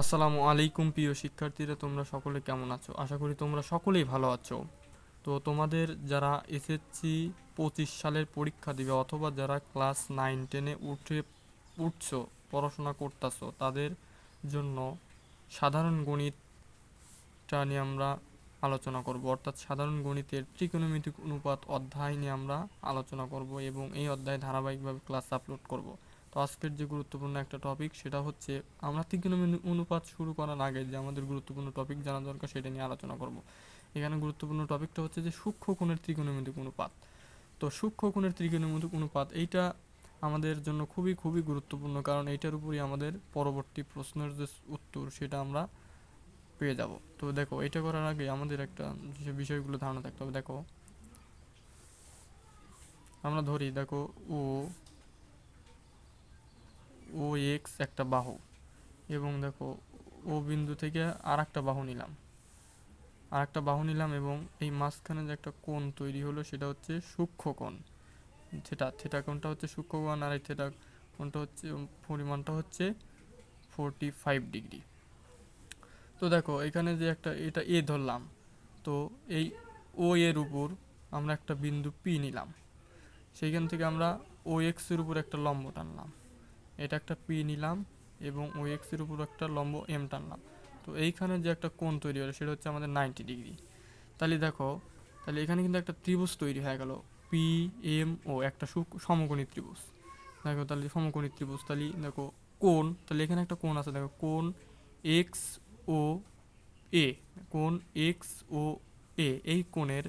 আসসালামু আলাইকুম প্রিয় শিক্ষার্থীরা, তোমরা সকলে কেমন আছো? আশা করি তোমরা সকলেই ভালো আছো। তো তোমাদের যারা এসএসসি পঁচিশ সালের পরীক্ষা দিবে অথবা যারা ক্লাস নাইন, টেনে উঠে, উঠছো, পড়াশোনা করতেছো, তাদের জন্য সাধারণ গণিতটা নিয়ে আমরা আলোচনা করব। অর্থাৎ সাধারণ গণিতের ত্রিকোণমিতিক অনুপাত অধ্যায় নিয়ে আমরা আলোচনা করব এবং এই অধ্যায়ে ধারাবাহিকভাবে ক্লাস আপলোড করব। আজকের যে গুরুত্বপূর্ণ একটা টপিক সেটা হচ্ছে আমরা ত্রিকোণমিতিক অনুপাত শুরু করার আগে যে আমাদের গুরুত্বপূর্ণ টপিক জানা দরকার সেটা নিয়ে আলোচনা করব। এখানে গুরুত্বপূর্ণ টপিকটা হচ্ছে যে সূক্ষ্ম কোণের ত্রিকোণমিতিক অনুপাত। তো সূক্ষ্ম কোণের ত্রিকোণমিতিক অনুপাত এইটা আমাদের জন্য খুবই খুবই গুরুত্বপূর্ণ কারণ এইটার উপরই আমাদের পরবর্তী প্রশ্নের যে উত্তর সেটা আমরা পেয়ে যাব। তো দেখো এটা করার আগে আমাদের একটা যে বিষয়গুলো ধারণা থাকতে হবে। দেখো, আমরা ধরি, দেখো, ও ও এক্স একটা বাহু এবং দেখো ও বিন্দু থেকে আর একটা বাহু নিলাম। আর একটা বাহু নিলাম এবং এই মাঝখানে যে একটা কোণ তৈরি হলো সেটা হচ্ছে সূক্ষ্ম কোণ। থেটা থেটা কোণটা হচ্ছে সূক্ষ্ম কোণ আর এই থেটা কোণটা হচ্ছে পরিমাণটা হচ্ছে ফোরটি ফাইভ ডিগ্রি। তো দেখো এখানে যে একটা এটা এ ধরলাম, তো এই ও এর উপর আমরা একটা বিন্দু পি নিলাম। সেইখান থেকে আমরা ও এক্সের উপর একটা লম্ব টানলাম। এটা একটা পি নিলাম এবং ও এক্সের উপর একটা লম্ব এম টানলাম। তো এইখানে যে একটা কোণ তৈরি হলো, সেটা হচ্ছে আমাদের নাইনটি ডিগ্রি তাহলে দেখো, তাহলে এখানে কিন্তু একটা ত্রিভুজ তৈরি হয়ে গেল পি এম ও একটা সু- সমকোণী ত্রিভুজ। দেখো, তাহলে সমকোণী ত্রিভুজ, তাহলে দেখো কোণ, তাহলে এখানে একটা কোণ আছে, দেখো কোণ এক্স ও এ কোণ এক্স ও এ এই কোণের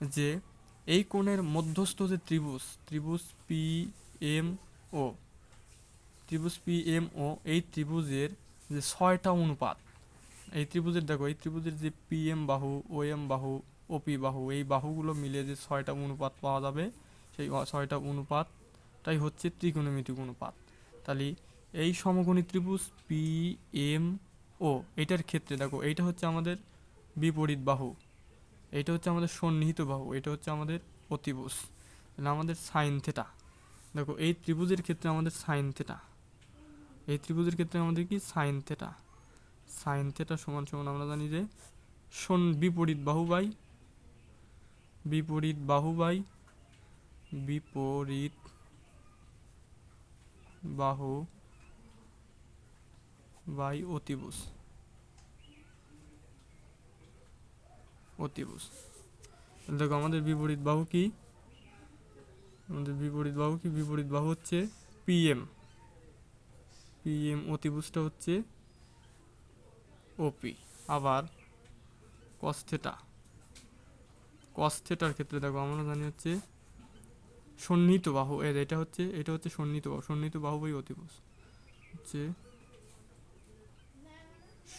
যে, এই কোণের মধ্যস্থ যে ত্রিভুজ ত্রিভুজ পি এম ও ত্রিভুজ পি এম ও এই ত্রিভুজের যে ছয়টা অনুপাত, এই ত্রিভুজের দেখো, এই ত্রিভুজের যে পি এম বাহু ও এম বাহু ও পি বাহু, এই বাহুগুলো মিলে যে ছয়টা অনুপাত পাওয়া যাবে, সেই ছয়টা অনুপাতটাই হচ্ছে ত্রিকোণমিতিক অনুপাত। তাহলে এই সমকোণী ত্রিভুজ পি এম ও এটার ক্ষেত্রে দেখো, এইটা হচ্ছে আমাদের বিপরীত বাহু, এইটা হচ্ছে আমাদের সন্নিহিত বাহু, এটা হচ্ছে আমাদের অতিভুজ, তাহলে আমাদের সাইন থেটা, দেখো, এই ত্রিভুজের ক্ষেত্রে আমাদের সাইন থেটা। এই ত্রিভুজের ক্ষেত্রে আমাদের কি? সাইন থেটা সাইন থেটা সমান সমান আমরা জানি যে সন বিপরীত বাহু বাই, বিপরীত বাহু বাই, বিপরীত বাহু বাই অতিভুজ। অতিভুজ। দেখো আমাদের বিপরীত বাহু কি? আমাদের বিপরীত বাহু কি? বিপরীত বাহু হচ্ছে পিএম পিএম অতিভুজটা হচ্ছে ওপি আবার কস্থেটা কস্থেটার ক্ষেত্রে দেখো, আমরা জানি হচ্ছে সন্নিহিত বাহু, এর এটা হচ্ছে এটা হচ্ছে সন্নিহিত বাহু সন্নিহিত বাহু বাই অতিভুজ। হচ্ছে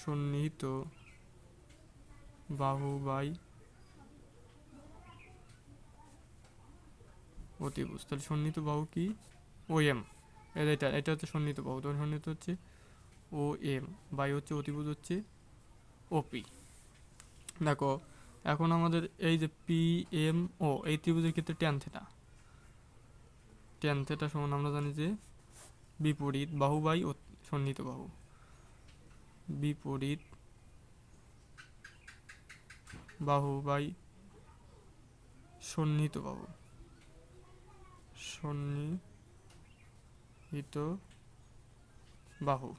সন্নিহিত বাহু বাই অতিভুজ। তাহলে সন্নিহিত বাহু কি? ও এম এটা এটা হচ্ছে সন্নিহিত বাহু। তখন সন্নিহিত হচ্ছে ও এম বাই হচ্ছে অতিভুজ হচ্ছে ওপি দেখো, এখন আমাদের এই যে পি এম ও এই ত্রিভুজের ক্ষেত্রে ট্যান থেটা ট্যান থেটা সমান আমরা জানি যে বিপরীত বাহু বাই সন্নিহিত বাহু। বিপরীত বাহু বাই সন্নিহিত বাহু। সন্নিহিত বাহু।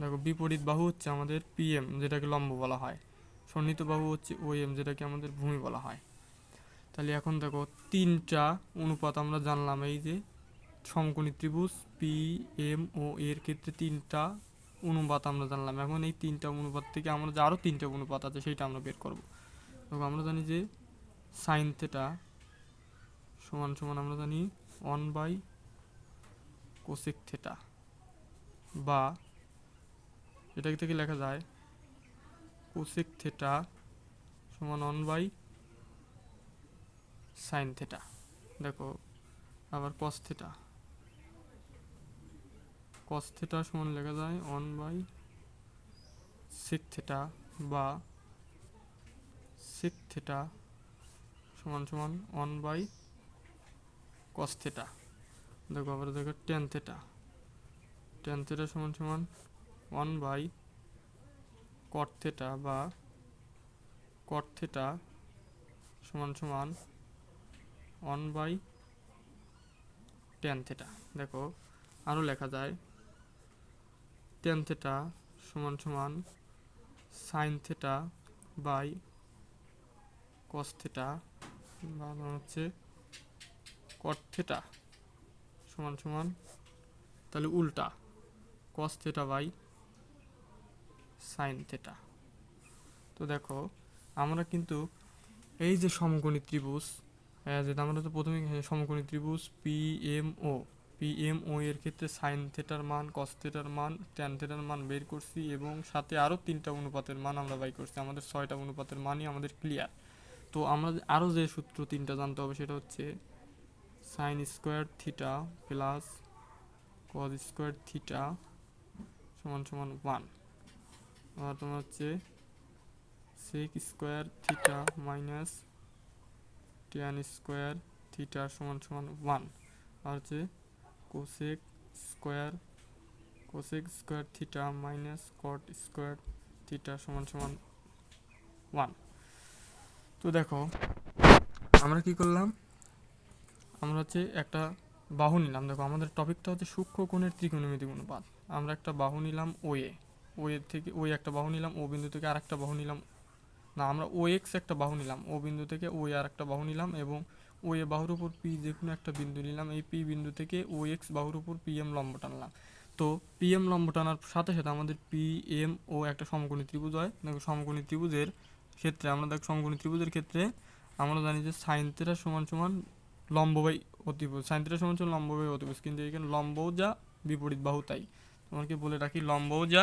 দেখো, বিপরীত বাহু হচ্ছে আমাদের পিএম যেটাকে লম্ব বলা হয়। সন্নিহিত বাহু হচ্ছে ওএম যেটাকে আমাদের ভূমি বলা হয়। তাহলে এখন দেখো, তিনটা অনুপাত আমরা জানলাম, এই যে সমকোণী ত্রিভুজ পি এম ও এর ক্ষেত্রে তিনটা অনুপাত আমরা জানলাম। এখন এই তিনটা অনুপাত থেকে আমরা যে আরও তিনটা অনুপাত আছে, সেটা আমরা বের করব। দেখো, আমরা জানি যে সাইন থেটা সমান সমান আমরা জানি ওয়ান বাই কোসেক থেটা বা এটা থেকে লেখা যায় কোসেক থেটা সমান ওয়ান বাই সাইন থেটা দেখো, আবার কস থেটা কস থেটা সমান লেখা যায় ওয়ান বাই সেক থেটা বা সেক থেটা সমান সমান ওয়ান বাই কস থেটা দেখো, আবার দেখো টেন থেটা টেন থেটা সমান সমান ওয়ান বাই কট থেটা বা কট থেটা সমান সমান ওয়ান বাই টেন থেটা দেখো আরও লেখা যায়। টেন থেটা সমান সমান sine theta by cos theta বা হচ্ছে কট থেটা সমান সমান। তাহলে উল্টা। Cos theta by sine theta তো দেখো আমরা কিন্তু এই যে সমকোণী ত্রিভুজ আহ, যেটা আমরা তো প্রথমে আহ, সমকোণী ত্রিভুজ P M O P M O এর ক্ষেত্রে সাইন থেটার মান কস থেটার মান ট্যান থেটার মান বের করছি এবং সাথে আরও তিনটা অনুপাতের মান আমরা বাই করছি। আমাদের ছয়টা অনুপাতের মানই আমাদের ক্লিয়ার তো আমরা আরও যে সূত্র তিনটা জানতে হবে সেটা হচ্ছে sine square theta plus cos square theta সমান সমান ওয়ান আর তোমার হচ্ছে sec square theta minus tan square theta সমান সমান ওয়ান আর হচ্ছে cosec square cosec square theta minus cot square theta সমান সমান ওয়ান তো দেখো, আমরা কি করলাম? আমরা হচ্ছে একটা বাহু নিলাম। দেখো, আমাদের টপিকটা হচ্ছে সূক্ষ্ম কোণের ত্রিকোণমিতিক অনুপাত আমরা একটা বাহু নিলাম ও এ ও এর থেকে ওই একটা বাহু নিলাম ও বিন্দু থেকে আর একটা বাহু নিলাম। না, আমরা ও এক্স একটা বাহু নিলাম ও বিন্দু থেকে ও আর একটা বাহু নিলাম এবং ও এ বাহুর উপর পি যে কোনো একটা বিন্দু নিলাম। এই পি বিন্দু থেকে ও এক্স বাহুর উপর পি এম লম্ব টানলাম। তো পি এম লম্ব টানার সাথে সাথে আমাদের পি এম ও একটা সমকোণী ত্রিভুজ হয়। দেখো, সমকোণী ত্রিভুজের ক্ষেত্রে, আমরা দেখো, সমকোণী ত্রিভুজের ক্ষেত্রে আমরা জানি যে সাইন তেরা সমান সমান লম্ব বাই অতিভুজ তেরা সমান সমান লম্ব বাই অতিভুজ কিন্তু এখানে লম্বও যা, বিপরীত বাহু তাই। তোমাকে বলে রাখি, লম্বও যা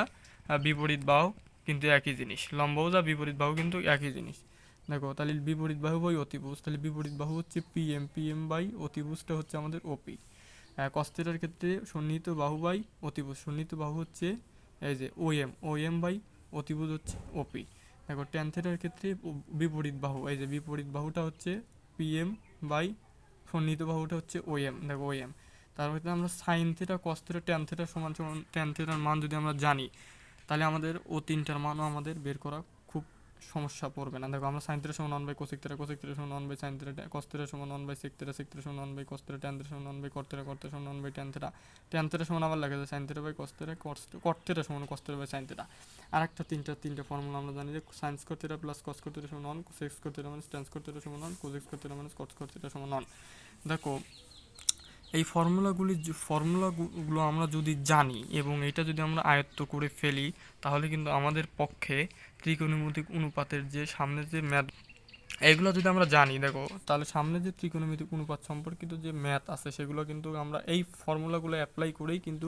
বিপরীত বাহু কিন্তু একই জিনিস। লম্বও যা, বিপরীত বাহু কিন্তু একই জিনিস। দেখো, তাহলে বিপরীত বাহু বাই অতিভুজ তাহলে বিপরীত বাহু হচ্ছে P M P M by অতিভুজটা হচ্ছে আমাদের ওপি কস্তেটার ক্ষেত্রে সন্নিহিত বাহু বাই অতিভুজ সন্নিহিত বাহু হচ্ছে এই যে O M O M by অতিভুজ হচ্ছে ওপি দেখো থেটার ক্ষেত্রে বিপরীত বাহু, এই যে বিপরীত বাহুটা হচ্ছে পি এম বাই সন্নিহিত বাহুটা হচ্ছে ও এম দেখো ও এম তার মধ্যে আমরা sine theta cos theta tan theta সমান সমান ট্যান থেটার মান যদি আমরা জানি তাহলে আমাদের ও তিনটার মানও আমাদের বের করা খুব সমস্যা পড়বে না দেখো আমরা সাইন থেটা সমান one by cosec theta cosec theta সমান one by sine theta cos theta সমান one by sec theta sec theta সমান one by cos theta tan theta সমান one by cot theta cot theta সমান one by tan theta tan theta সমান আবার লাগে sine theta by cos theta cot theta সমান cos theta by sine theta আর একটা তিনটা তিনটা ফর্মুলা আমরা জানি যে sine square theta plus cos square theta সমান ওয়ান সেক্স স্কোয়ার থেটা মানে ট্যান স্কোয়ার থেটা সমান ওয়ান কোসেক স্কোয়ার থেটা মানে স্কোয়ার থেটা সমান ওয়ান দেখো, এই ফর্মুলাগুলি ফর্মুলাগুলো আমরা যদি জানি এবং এটা যদি আমরা আয়ত্ত করে ফেলি, তাহলে কিন্তু আমাদের পক্ষে ত্রিকোণমিতিক অনুপাতের যে সামনে যে ম্যাথ, এগুলো যদি আমরা জানি, দেখো, তাহলে সামনে যে ত্রিকোণমিতিক অনুপাত সম্পর্কিত যে ম্যাথ আছে, সেগুলো কিন্তু আমরা এই ফর্মুলাগুলো অ্যাপ্লাই করেই কিন্তু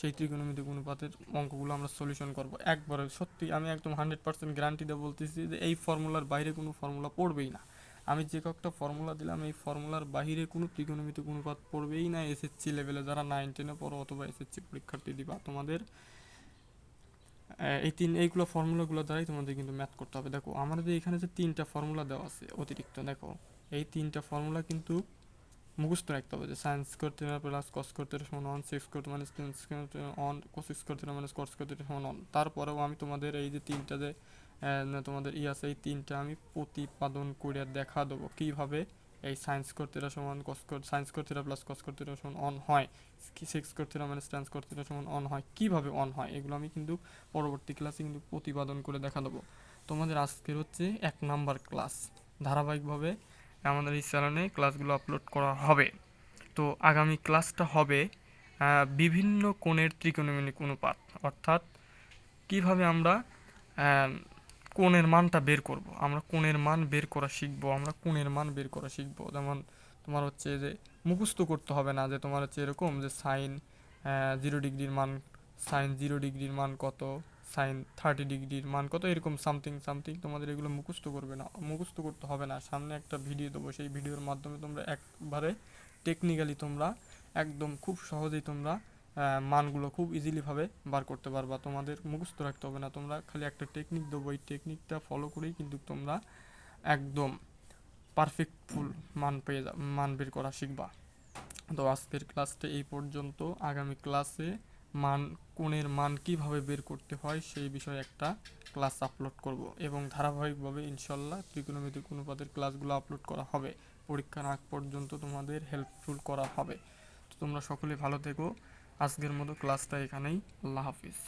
সেই ত্রিকোণমিতিক অনুপাতের অঙ্কগুলো আমরা সলিউশন করব। একবারে সত্যি, আমি একদম হান্ড্রেড পার্সেন্ট গ্যারান্টি দিয়ে বলতেছি যে এই ফর্মুলার বাইরে কোনো ফর্মুলা পড়বেই না। আমি যে কয়েকটা ফর্মুলা দিলাম, এই ফর্মুলার বাইরে কোনো ত্রিকোণমিতিক অনুপাত পড়বেই না এসএসসি লেভেলে যারা নাইন টেনে পড়ো অথবা এসএসসি পরীক্ষার্থী দিবা, তোমাদের এই তিন, এইগুলো ফর্মুলাগুলো দ্বারাই তোমাদের কিন্তু ম্যাথ করতে হবে। দেখো, আমাদের এখানে যে তিনটা ফর্মুলা দেওয়া আছে, অতিরিক্ত, দেখো, এই তিনটা ফর্মুলা কিন্তু মুখস্থ রাখতে হবে যে সায়েন্স করতে প্লাস কস করতে সমান অন সিক্স করতে মানে অন কোসিক্স করতে মানে কস করতে সমান অন তারপরেও আমি তোমাদের এই যে তিনটা যে তোমাদের ই আছে, এই তিনটা আমি প্রতিপাদন করে দেখা দেবো। কীভাবে? এই সায়েন্স করতে সমান কস সায়েন্স করতে প্লাস কস করতে সমান অন হয়। সিক্স করতে মানে স্ট্যান্স করতে সমান অন হয়। কীভাবে অন হয়? এগুলো আমি কিন্তু পরবর্তী ক্লাসে কিন্তু প্রতিপাদন করে দেখা দেবো। তোমাদের আজকের হচ্ছে এক নাম্বার ক্লাস ধারাবাহিকভাবে আমাদের এই চ্যানেলে ক্লাসগুলো আপলোড করা হবে। তো আগামী ক্লাসটা হবে বিভিন্ন কোণের ত্রিকোণমিতিক অনুপাত। অর্থাৎ কীভাবে আমরা কোণের মানটা বের করব। আমরা কোণের মান বের করা শিখব, আমরা কোণের মান বের করা শিখব। যেমন তোমার হচ্ছে যে মুখস্থ করতে হবে না যে তোমার হচ্ছে এরকম যে সাইন জিরো ডিগ্রির মান, সাইন জিরো ডিগ্রির মান কত, সাইন থার্টি ডিগ্রির মান কত, এরকম সামথিং সামথিং তোমাদের এগুলো মুখস্থ করবে না। মুখস্থ করতে হবে না। সামনে একটা ভিডিও দেবো, সেই ভিডিওর মাধ্যমে তোমরা একবারে টেকনিক্যালি তোমরা একদম খুব সহজেই তোমরা মানগুলো খুব ইজিলিভাবে বার করতে পারবা। তোমাদের মুখস্থ রাখতে হবে না। তোমরা খালি একটা টেকনিক দেবো। এই টেকনিকটা ফলো করেই কিন্তু তোমরা একদম পারফেক্ট ফুল মান পেয়ে যা মান বের করা শিখবা। তো আজকের ক্লাসটা এই পর্যন্ত। আগামী ক্লাসে মান, কোণের মান কীভাবে বের করতে হয় সেই বিষয়ে একটা ক্লাস আপলোড করব এবং ধারাবাহিকভাবে ইনশাল্লাহ ত্রিকোণমিতিক অনুপাতের ক্লাসগুলো আপলোড করা হবে। পরীক্ষার আগ পর্যন্ত তোমাদের হেল্পফুল করা হবে। তো তোমরা সকলে ভালো থেকো। আজকের মতো ক্লাসটা এখানেই। আল্লাহ হাফিজ।